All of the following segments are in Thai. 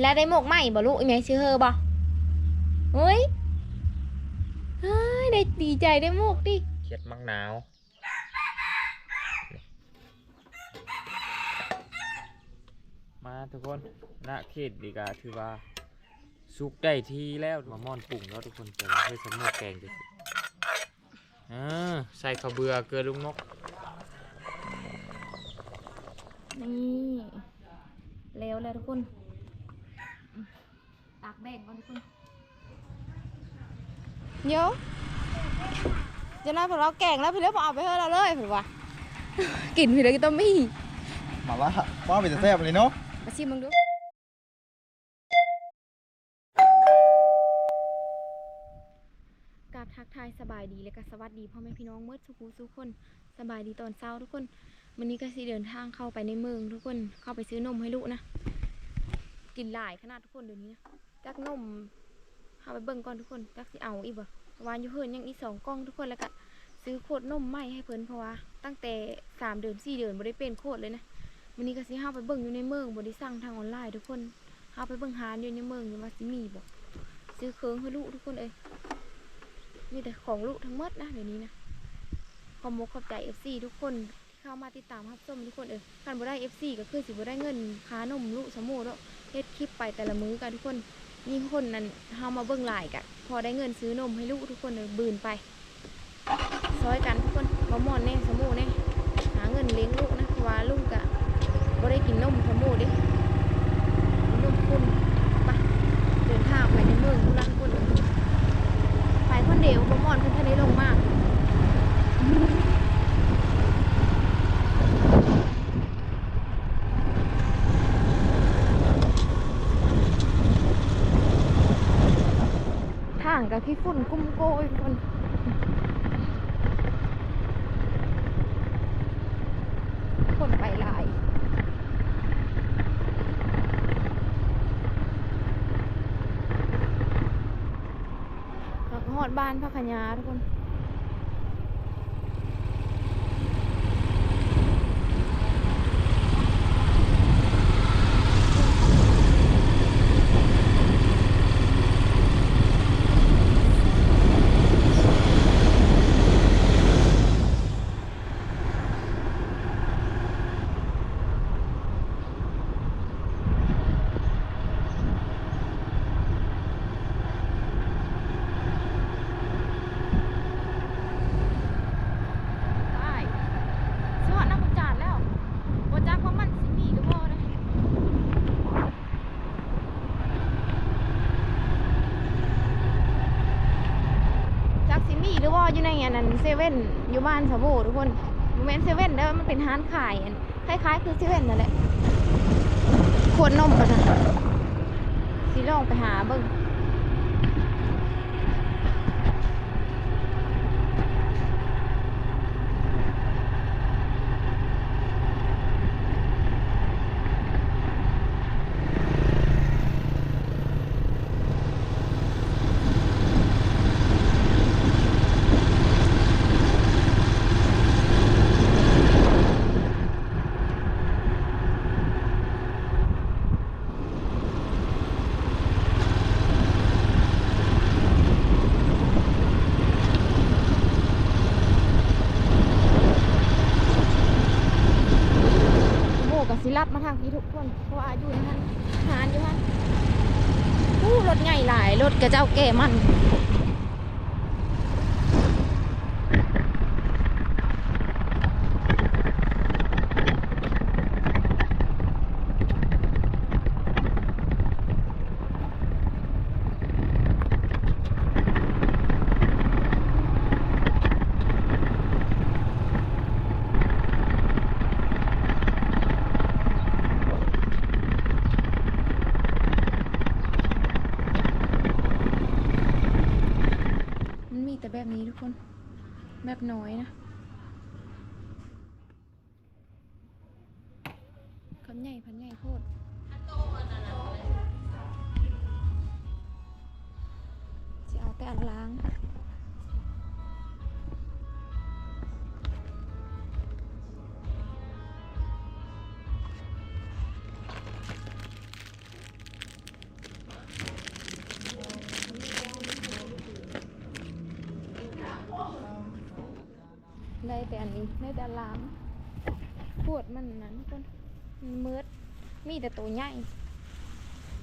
แล้วได้หมกใหม่บ่ลูกอีแม่ชื่อเฮอบ่เฮ้ยเฮ้ยได้ดีใจได้หมกดิเขียดมักหนาวมาทุกคนณเขตดีกาถือว่าสุกได้ทีแล้วมามอนปรุ่งแล้วทุกคนแต่ว่าเพื่อสมุกแกงจะอ่าใส่ข้าวเบื่อเกลือลุงนกนี่แล้วแล้วทุกคน ตากแบ่งก่อนทุกคนเดี๋ยวจะน่าพวกเราแกงแล้วพี่เล็กบอกเอาไปเถอะเราเลยเผื่อว่ากินพี่เล็กก็ต้องมีมาว่าว่าเป็นจะแซ่บเลยเนาะมาชิมมึงดูกราบทักทายสบายดีและก็สวัสดีพ่อแม่พี่น้องเมื่อสุขูสุกคนสบายดีตอนเช้าทุกคนวันนี้ก็สิเดินทางเข้าไปในเมืองทุกคนเข้าไปซื้อนมให้ลูกนะ กินหลายขนาดทุกคนเดี๋ยวนี้นะ จักนมเอาไปเบิ่งก่อนทุกคนจักสิเอาอีกบ่วานอยู่เพิ่นยังอีสองกล้องทุกคนแล้วก็ซื้อโคตรนมใหม่ให้เพิ่นเพราะว่าตั้งแต่สามเดือนสี่เดือนบ่ได้เป็นโคตรเลยนะวันนี้ก็สิเฮาไปเบิ่งอยู่ในเมืองบ่ได้สั่งทางออนไลน์ทุกคนเฮาไปเบิ่งหาอยู่ในเมืองอยู่ว่าสิมีบ่ซื้อเครื่องให้ลูกทุกคนเอ้ยมีแต่ของลูกทั้งหมดนะเดี๋ยวนี้นะขอมกขอบใจ FC ทุกคนที่เข้ามาติดตามรับชมทุกคนเอ้ยคันบ่ได้ FC ก็คือสิบ่ได้เงินค่านมลูกสมโมแล้วเฮ็ดคลิปไปแต่ละมื้อกันทุกคน ยิ่งคนนั้นเฮามาเบิ่งหลายกะพอได้เงินซื้อนมให้ลูกทุกคนเลยบืนไปซอยกันทุกคนบ่ม่อนแน่สมโมแน่หาเงินเลี้ยงลูกนะว่าลูกกะบ่ได้กินนมสมูดิกินนมคุณไปเดินทางไปในเมืองทุลังคุณไปคนเดียวบ่มอนเพิ่นทันได้ลงมาก ที่ฝุ่นกุ้มโกยคนคนไปหลายหอดบ้านพักขยาทุกคน ไปสวัสดีนักจานแล้วบ่จักว่ามันสิมีหรือบ่นะจักสิมีหรื อว่าอยู่ในอันนั้นเซเว่นอยู่บ้านสะโบทุกคนโมเมนเซเว่นแล้วมันเป็นร้านขายคล้ายๆ คือเซเว่นนั่นแหละขวดนมกันะสิลองไปหาเบิ้ง โมกับสิลับมาทางพี่ทุกคน เพราะว่าอยู่ในนั้นหานอยู่นั้นอู้รถใหญ่ จะเจ้าแก่มันมัน แต่อันนี้ได้แต่อันลามปวดมันนั้นทุกคนมันมืดมีแต่ตัวใหญ่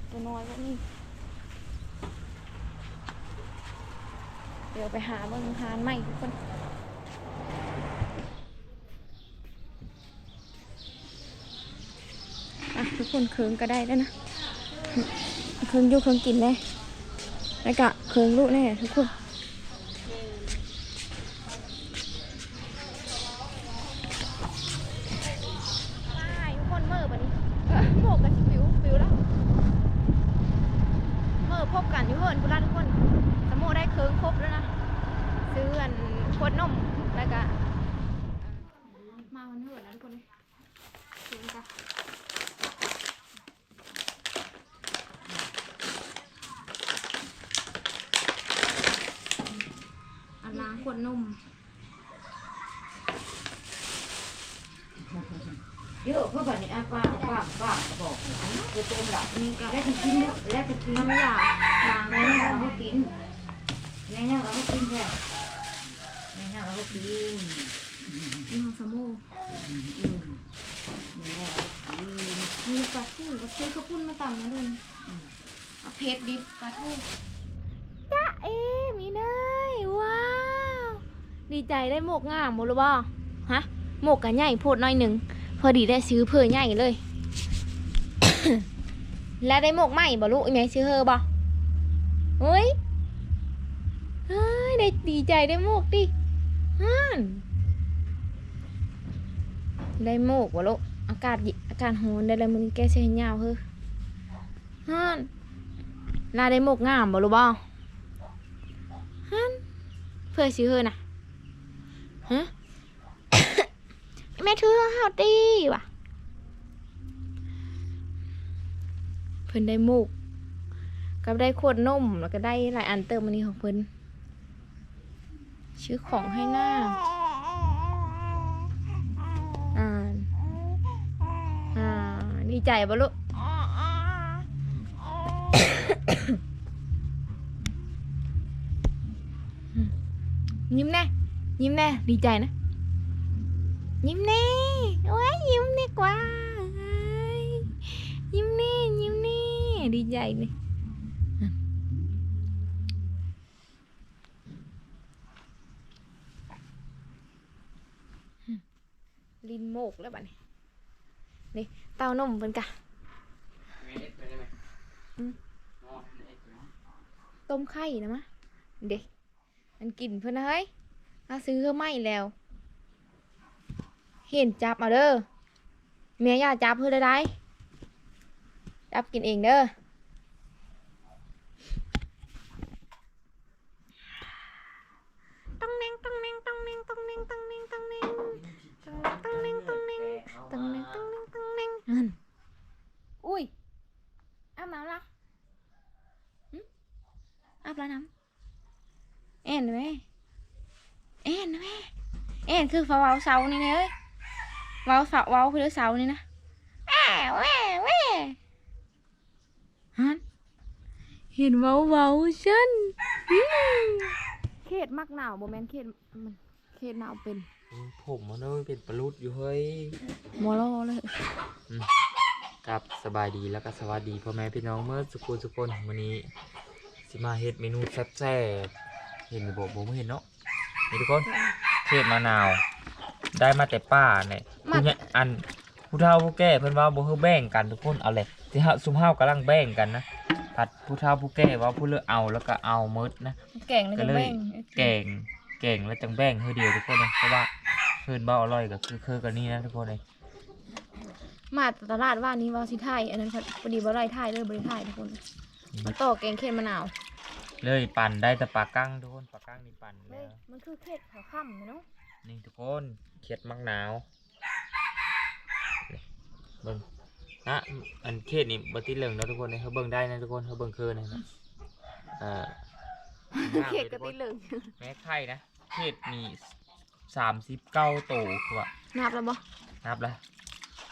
ตัวน้อยก็มีเดี๋ยวไปหาเบิ่งหานใหม่ทุกคนอะทุกคนเคืองก็ได้แล้วนะเคืองอยู่เคืองกินเลยแล้วก็เคืองลูกแน่ทุกคนทุกคนเมื่อวันนี้โมกกันฟิวฟิวแล้วเมื่อพบกันอยู่เฮิร์นพุราทุกคนสมโมได้เคืองครบแล้วนะซื้ออันขวดนมแล้วก็มาวันเฮิร์นแล้วทุกคนเลยเคืองกัน อันล้างขวดนม เยอะเพราะแบบนี้อะป้าป้าป้าบอกจะต้มหลับนี่ก็แล้วจะกินแล้วจะกินน้ำยาล้างแม่เนี่ยเราก็กินแม่เนี่ยเราก็กินแค่แม่เนี่ยเราก็กินนี่ของสมูอืมแม่เนี่ยเราก็กินมีปลาทูก็ซื้อข้าวปุ้นมาต่ำนะลุงเอาเพชรดิบปลาทูจ้าเอ๋มีเนยว้าว ดีใจได้หมกงามหมดหรือเปล่าฮะหมกกันใหญ่โพดหน่อยหนึ่ง พอดีได้ซื้อเพื่อใหญ่เลย แล้วได้หมกใหม่บ่ลูกอีแม่ซื้อเฮอบ่เฮ้ยเฮ้ยได้ดีใจได้หมกดิฮันได้หมกบ่ลูกอากาศเย็นอากาศร้อนได้แล้วมื้อนี้แกสิเห็นยาวเฮ้อฮันลาได้หมกงามบ่ลูกบ่ฮันเพื่อซื้อเฮอน่ะฮะ แม่ถือเฮาตี้ว่ะ เพิ่นได้มูกกับได้ขวดนมแล้วก็ได้หลายอันเติมอันนี้ของเพิ่นชื่อของให้หน้าอ่านอ่าดีใจปะลูกยิ้มแน่ยิ้มแน่ดีใจนะ ยิ้มแน่โอ้ยยิ้มดีกว่า ยิ้มแน่ยิ้มแน่ดีใจเลยลินโมกแล้วบัดนี้นี่เต้านมเพิ่นกะต้มไข่นะมะเด็กมันกินเพิ่นนะเฮ้ยมาซื้อเพื่อไม่แล้ว เห็นจับมาเด้อเมียอย่าจับเพื่อได้ได้จับกินเองเด้อต้องเน่งต้องเน่งต้องเน่งต้องเน่งต้องเน่งต้องเน่งต้องเน่งต้องเน่งต้องเน่งต้องเน่งต้องเน่งต้องเน่งนั่นอุ้ยอาบน้ำละหึอาบแล้วน้ำเอ็นไหมเอ็นไหมเอ็นคือฟ้าเว้าเสานี่เนี่ยเอ้ยเว้าเสาเว้าคือเสานี่นะแว่แว่แว่ฮันเห็นเว้าเว้าฉันอืมเขตมักหนาวบ่แม่นเขตมันเขตหนาวเป็น ผมมันเอ้ยเป็นปลุดอยู่เฮ้ยมอลอเลยครับสบายดีแล้วก็สวัสดีพ่อแม่พี่น้องเมื่อสุกุลสุกคนวันนี้สิมาเฮ็ดเมนูแซ่บๆเห็นอยู่บ่บ่เห็นเนาะนี่ทุกคนเทศมะนาว ได้มาแต่ป้าเนี่ย ผู้ใหญ่อันผู้เฒ่าผู้แก่เพิ่นว่าบ่ฮือแบ่งกันทุกคนเอาเลยที่เฮาซุมเฮากำลังแบ่งกันนะผัดผู้เฒ่าผู้แก่ว่าผู้เลือกเอาแล้วก็เอาหมดนะแก่งเลยก็จะเลยแบ่งแก่งแก่งแล้วจังแบ่งให้เดียวทุกคนเลยเพราะว่าเพิ่นบ่อร่อยก็คือคือกันนี่นะทุกคนเลยมาตลาดว่านี้เว่าสิไทยอันนั้นพอดีบ่ได้ไทยเลยบ่ได้ไทยทุกคน มันต่อแกงเขตมะนาวเลยปั่นได้แต่ปลากั้งทุกคนปลากั้งนี่ปั่นเฮ้แล้ยวมันคือเขตขาวค่ำเนาะนี่ทุกคนเขียดมักหนาวนี่ เบิ่งนะอันเขตนี่บติเหลืองเนาะทุกคนเลยเขาเบิ่งได้นะทุกคนเขาเบิ่งคือนะนะเอ่อเขตกระติเหลืองแม่ไข่นะเขตมีสามสิบเก้าโตคือว่านับแล้วบ่นับแล้ว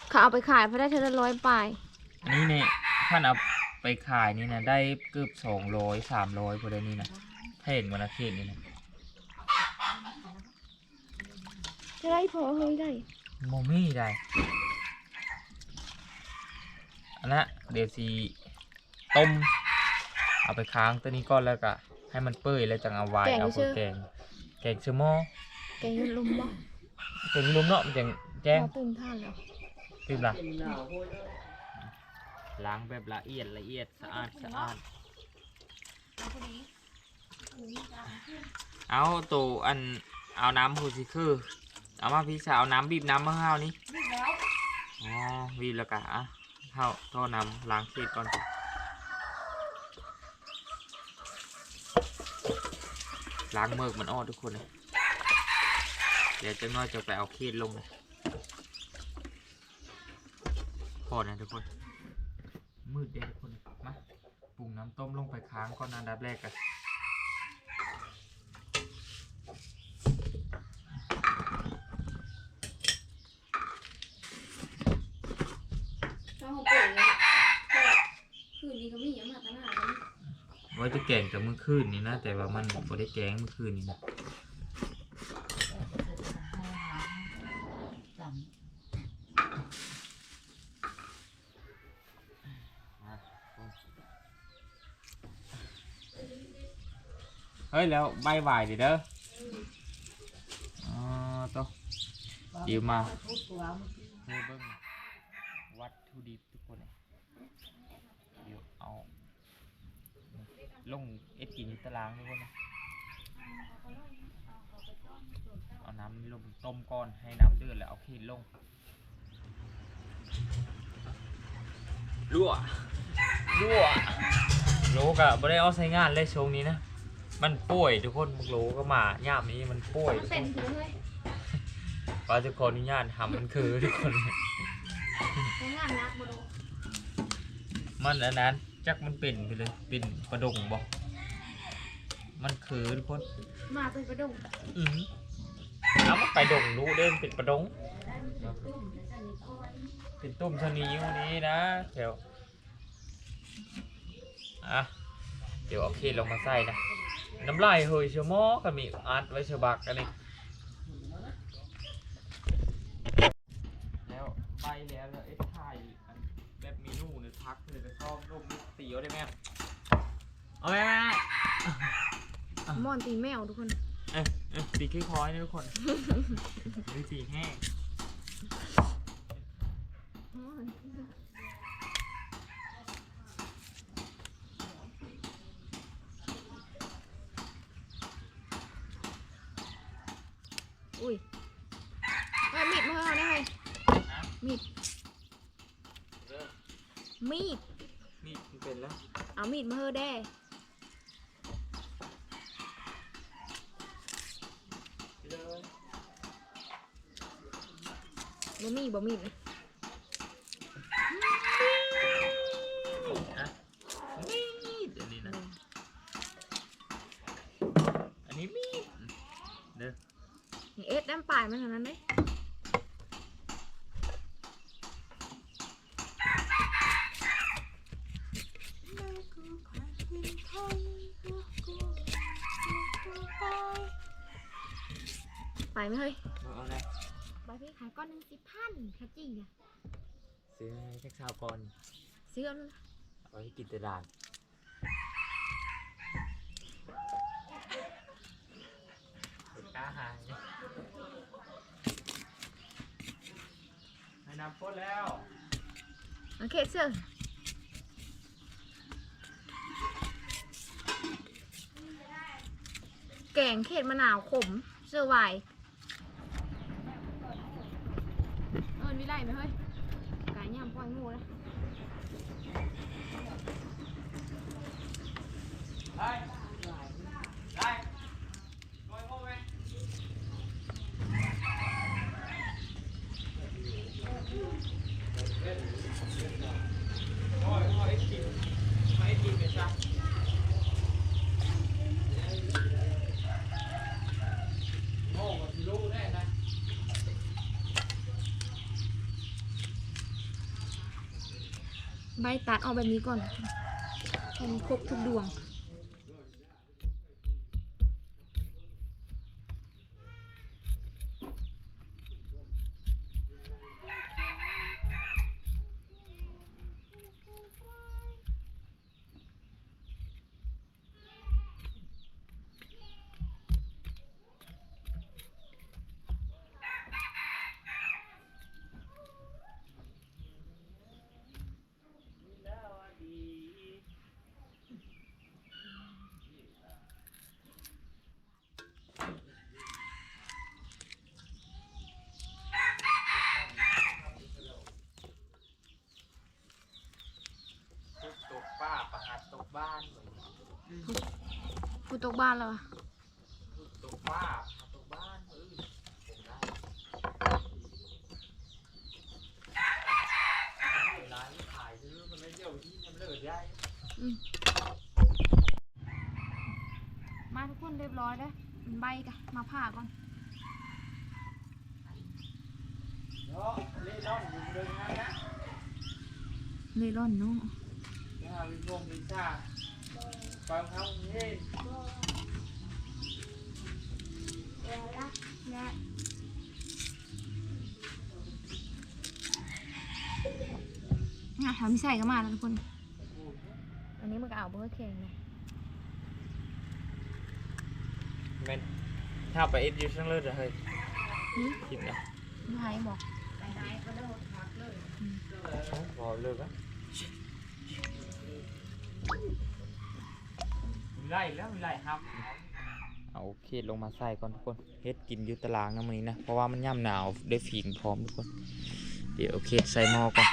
เขาเอาไปขายเพราะได้เท่าละร้อยปลายอันนี้เนี่ยท่านเอาไปขายนี่นะได้เกือบสองร้อยสามร้อยพอได้นี่นะถ้าเห็นวันละเขตนี่นะจะได้พอเฮ้ยได้โมมี่ได้ อันนั้นเดี๋ยวสีต้ม เอาไปค้างตัวนี้ก่อนแล้วก็ให้มันเปื่อยแล้วจังเอาไว้เอาไปแกงแกงเชอหมอแกงลุมบ่แกงลุมเนาะมันจังแจ้งพอตื่นท่านแล้วตื่นละล้างแบบละเอียดละเอียดสะอาดสะอาดเอาตัวอันเอาน้ำพูสิคือเอามาพี่สาวเอาน้ำบีบน้ำมะพร้าวนี่อ๋อบีบแล้วกะอะ เข้าท่อนำล้างเศษก่อนล้างเมือกมันออกทุกคนเลยเดี๋ยวจะน้อยจะไปเอาเศษลงพอนะทุกคน มืดเด้ทุกคนมาปรุงน้ำต้มลงไปค้างก่อนอันดับแรกกัน เจ้าของเปิดเลยคืนนี้ก็มีอย่างมากขนาดนั้น ว่าจะแกงกับเมื่อคืนนี่นะ แต่ว่ามันบ่ได้แกงเมื่อคืนนี่นะเฮ้ย แล้วใบหวายดิเด้ออ๋อตัวเดี๋ยวมาเฮ้ยเบิ้งวัตถุดิบทุกคนเลยเดี๋ยวเอา ลงเอ็ดกินตารางทุกคนนะเอาน้ำลงต้มก้อนให้น้ำเดือดแล้วเอาขีดลงรั่วรั่วโลกะไม่ได้เอาใช้งานเลยช่วงนี้นะ มันป่วยทุกคนโลก็มาย่ามนี้มันป่วยมันเป็นคือเฮ้ยว่าจะขออนุญาตทำมันคือทุกคนใช้งานนักบ่ดูมันอันนั้น จักมันเป็นไปเลย เป็นประดงบอกมันคือทุกคนมาเป็นกระดงอืมเอามาไปดงรู้เดินเป็นประดงเป็นตุ่มชะนีวันนี้นะเดี๋ยวอะเดี๋ยวเอาเคนลงมาใส่นะน้ำลายเฮยเชียวหมอก็มีอัดไว้เชียวบักกันนี่แล้วไปแล้วแล้วไอ้ถ่ นูเนี่ยทักเลยจะชอบรูปนี้ตีเอาได้ไหมเอาไหมแม่มอนตีแมวทุกคน เอ้ยเอ้ยตีขี้คอยนะทุกคนดูสีแห้งอุ้ยเอ้ยมีดมาเอาได้มีดเริ่ม มีด นี่มันเป็นแล้วเอามีดมาเฮอได้เลยบ่มีบ่มีดนะอะมีดอันนี้นะอันนี้มีดเด้อ เอ็ดน้ำปลายมันเท่านั้นเล ยไปไหมเฮ้ยเอาอะไรไปพี่ขายก้อนหนึ่งสิบพันค่ะจริงอะซื้อให้แค่ชาวก่อนซื้อเอาเลยเอาให้กินแตลาดกล้าหายให้น้ำพ่นแล้ว โอเคเชื่อแกงเข็ดมะนาวขมเสื้อไวายเออนี่ได้ไหมเฮ้ยกายย่ำปล่อยงูนะ ได้ได้โดยโม่ไหมโอ้ยโอ้ยกินไม่กินไปซะโม่ก็สิรู้แน่นะ ใบตัดออกแบบนี้ก่อนให้มันครบทุกดวง บ้านกูตกบ้านแล้วอะตกบ้าตกบ้านมือร้านขายซื้อมันไม่เที่ยวที่มันเลิกได้อืมมาทุกคนเรียบร้อยแล้วใบกันมาผ่าก่อนเนาะเล่ร่อนอยู่เดินงานนะเลยร่อนเนาะ นะวิวงวิชาฟังเขาเฮ้ยงาทำไม่ใส่ก็มาแล้วทุกคน อันนี้มันก็เอาเบอร์แข็งเลยแมนถ้าไปเอ็ดยูช่างเลิศเหรอเฮ้ยหืมคิดนะดูไฮบอก ไปไหนก็เลิกพักเลยโอ้พอเลิกอะ มีไล่แล้วมีไล่ครับเอาเขตลงมาใส่ก่อนทุกคนเฮ็ดกินอยู่ตารางนะมื้อนี้นะเพราะว่ามันย่ำหนาวได้ฝีงพร้อมทุกคน เดี๋ยวเอาเขตใส่หม้อก่อน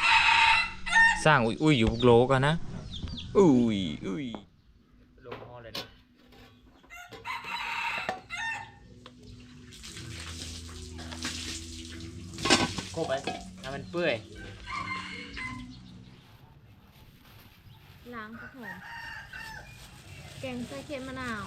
สร้างอุ้ยอุ้ยอยู่บุกโลกันนะอุ้ยอุ้ยลงหม้อเลยนะโคบไปให้มันเปื่อย ล้างสับผม แกงใส่เค็มมะนาว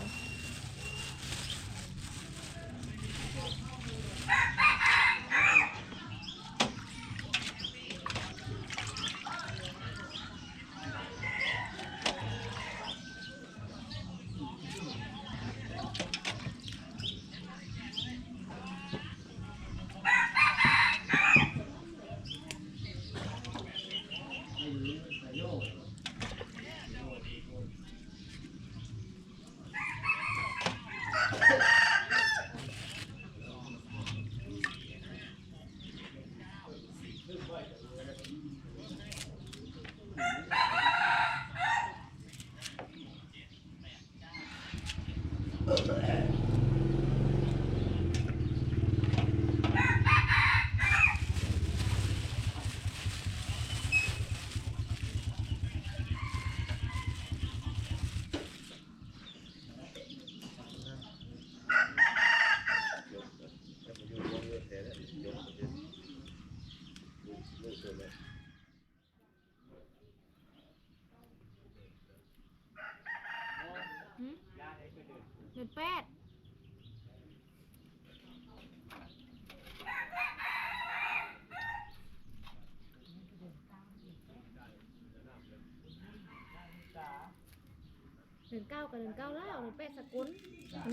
อนเก้ากับเดือนเก้าแล้วเดือนแปดสกุล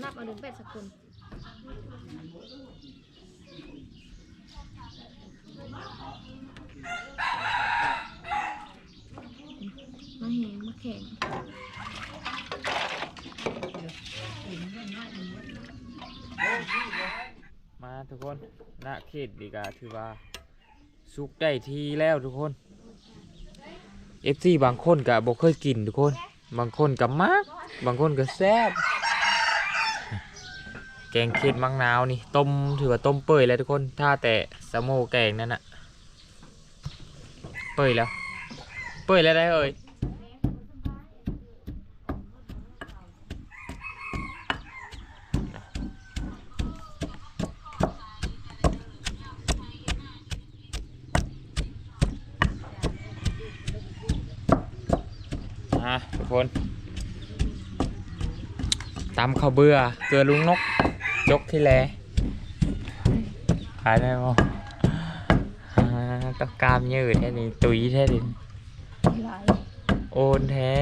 นับเอาเดือนแปดสกุลมาแหงมาแข็งมาทุกคนณเขตดีกาถือว่าสุกได้ทีแล้วทุกคน FC บางคนก็บ่เคยกินทุกคน บางคนกับมาก บางคนก็แซ่บแกงเค็ดมังนาวนี่ต้มถือว่าต้มเปื่อยแล้วทุกคน ถ้าแต่สโมแกงนั่นอะเปื่อยแล้ว เปื่อยแล้วได้เอ่ย อะทุกคน ตำข้าวเบื่อเกลือลุงนกยกที่แลขายได้บ่อ่าต้องกล้ามยืดแท้นี่ตุยแท้ดิหลายโอนแท้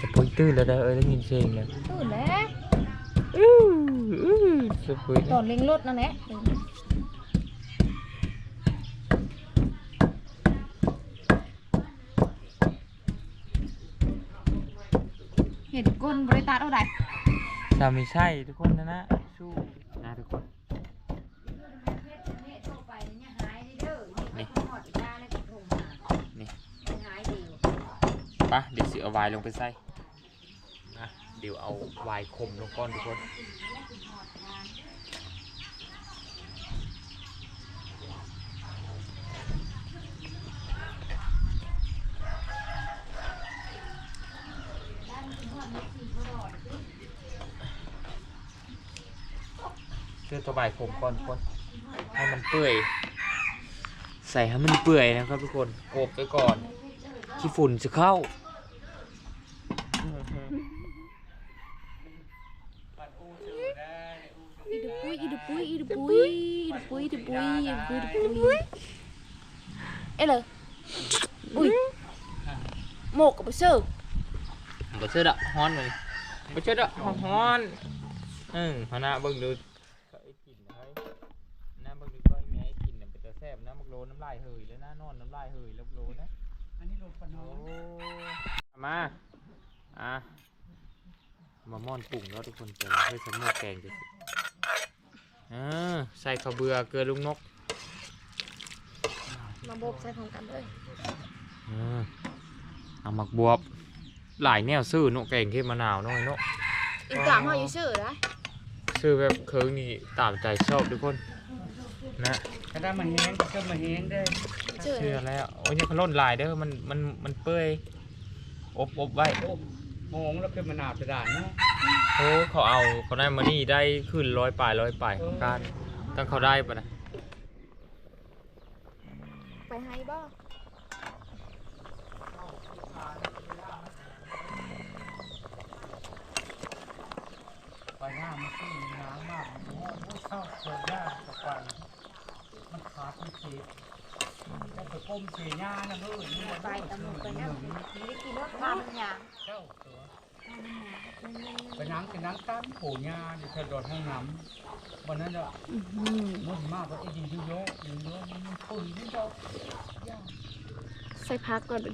จะปุยตื้นแล้วได้อเอ้ยได้ยินเสียงเลยตื่นแล้วอื้ออื้อจะปุยตอนเล็งรถนั่นแหละ เห็ดก้นบริตาเอาได้ถ้าไม่ใช่ทุกคนนะนะสู้นะทุกคนนี่นี่ปะเดี๋ยวสิเอาไวายลงไปใส่นะเดี๋ยวเอาไวายคมลงก้อนทุกคน ซื้อตัวใบขมก่อนทุกคนให้มันเปื่อย ใส่ให้มันเปื่อยนะครับทุกคนโกบไปก่อนขี้ฝุ่นจะเข้าอีดุปุ้ยอีดุปุ้ยอีดุปุ้ยอีดุปุ้ยอีดุปุ้ยอีดุปุ้ยอีดุปุ้ยเอ้ยเลยอุ้ยหมกกับไปเสิร์ฟบ่เชื่อดอกฮ้อนเลยบ่เชื่อดอกฮ้อนเออพนะเบิ่งดู นะมักโลน้ำลายเหืยแล้วนะนอนน้ำลายเหืยแล้วโลนะอันนี้โลปนโอ้มาอะมาม่อนปรุงแล้วทุกคนจะให้สมุกแกงจะสิเออใส่ข้าวเบื่อเกลือลุงนกมาบบใส่พร้อมกันเลยเออเอาหมักบวบหลายแนวซื้อเนกแกงเทศมะนาวน้อยเนาะอีกกามเฮาอยู่ชื่อได้ซื้อแบบเคิงนี่ตามใจชอบทุกคน นะก็ได้มาแห้งก็มาแห้งได้ชื่อเชื่อแล้วโอ้ยนี่เขาล่นลายเด้อมันมันมันเปื่อยอบอบไว้มองแล้วเป็นมะนาวกระดานเนาะโอ้เขาเอาเขาได้มานี่ได้ขึ้นร้อยปลายร้อยปลายของการตั้งเขาได้ปะนะไปให้บ่ไปหน้ามันขึ้นน้ำมากโอ้โหชอบเสียหญ้ากับไป มันขาดมันเสียแล้วไปก้มเสียหญ้านะเฮ้ยนี่มันไปตำรวจไปนั่งม่ได้กินรถพามันยางเจ้าตัวไปนั่งไปนั่งตั้งผูหญ้าดิเธอโดดห้องน้ำวันนั้นอะมุ่นมากว่าไอ้ดีดูเยอะดีเยอะมันปุ๋ยนี่เจ้าใส่พักก่อนดิ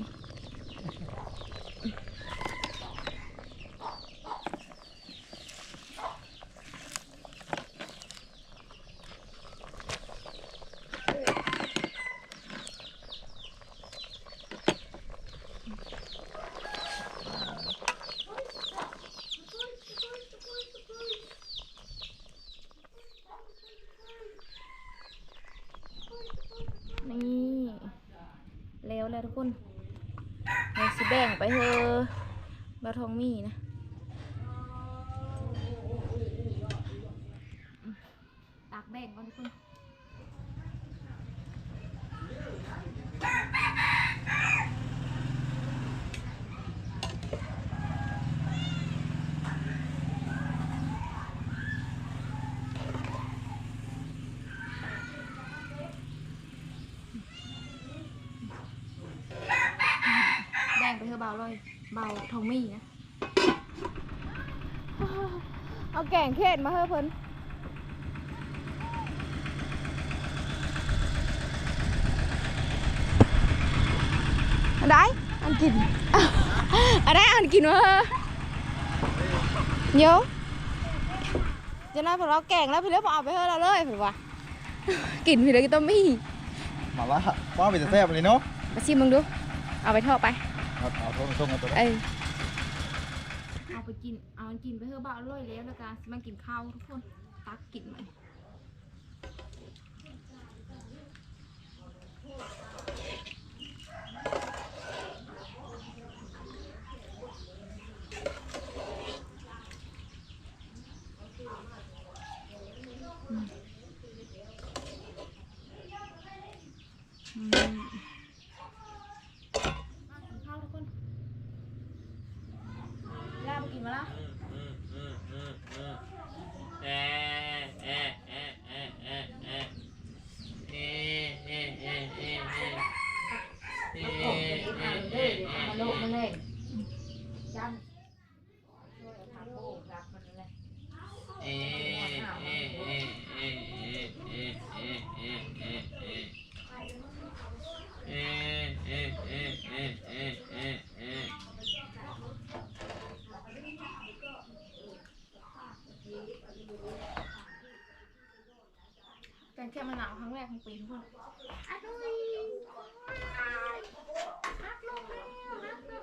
นี่แล้วแล้วทุกคนเราสิแบ่งไปเถอะบาทองมีนะตักแบ่งก่อนทุกคน แบ่งไปเถ อะเบาเลยเบาทองมีนะเอาแกงเทศมาเถอะเพิ่นอันใดอันกินอันใดอันกินมาเถอะเดี๋ยวจะน่าพอเราแกงแล้วพี่เล็กบอกเอาไปเถอะเราเลยเพิ่นว่ากินพี่เล็กก็ต้องมีมาละว่าไปจะแซ่บเลยเนาะมาชิมมึงดู เอาไปทอดไป เอาเอาทงทงเอาตัวเออเอาไปกิน เอามันกินไปเถอะบ้าอร่อยแล้วแล้วกันมันกินข้าวทุกคน ตักกินไหม แค่ยวมะนาวครั้งแรกของปีทุกคนอร่อยฮักลงแล้วฮักลง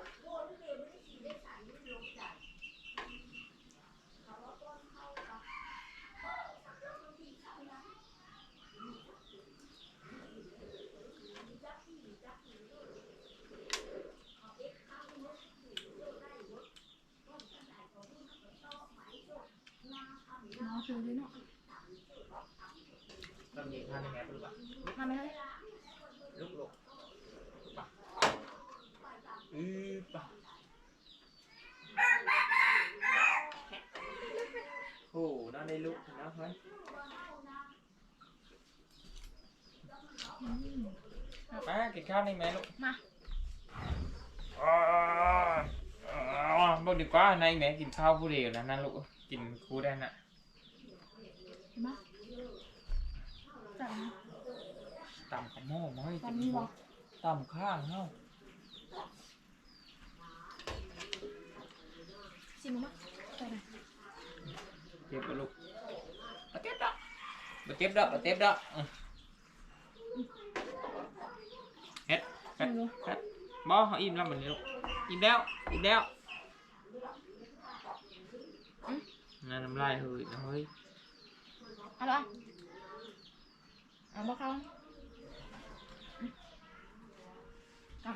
น้องชูด้วยเนาะำไหมเฮ้ยลุกลุกปะอือปะโอ้น่าได้ลุกนะเฮ้ยมากินข้าวนี่ไหมลูก มาอ๋ออ๋อบอกดีกว่าในแม่กินข้าวผู้เดียวนะนั่นลูก กินครูได้นะเห็นปะ จับนะต่ำกับหม้อมาให้ตอนนี้วะต่ำข้างเนาะชิมมั้ยไปไหนเจ็บปะลูกมาเจ็บดอกมาเจ็บดอกมาเจ็บดอกอืมเฮ็ดชิมดูเฮ็ดบอเขาอิ่มแล้วมันนี้ลูกอิ่มแล้วอิ่มแล้วนั่นน้ำลายเฮ้ยนะเฮ้ยเอาละ เอาบ่เข้าเอา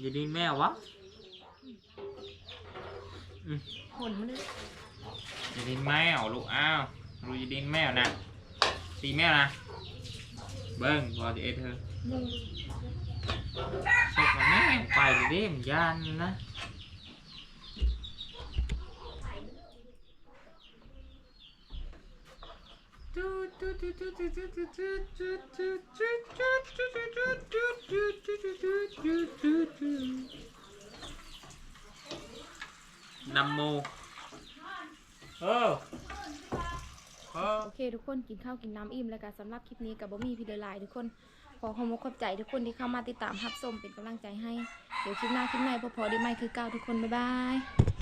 อย่าดินแมววะอืมผลมันเลยอย่าดินแมวลูกอ้าวลูกอย่าดินแมวนะตีแมวนะเบิ้งบอจะเอเธอ ไปเลยเด้มนยานนะนำโมเออโอเคทุกคนกินข้าวกินน้ำอิ่มแล้วกันสำหรับคลิปนี้กับบ่มีพี่เดลายทุกคน ขอขอบคุณขอบใจทุกคนที่เข้ามาติดตามรับชมเป็นกำลังใจให้ เดี๋ยวคลิปหน้าคลิปใหม่พอพอได้ไหมคือเก้าทุกคน บ๊ายบาย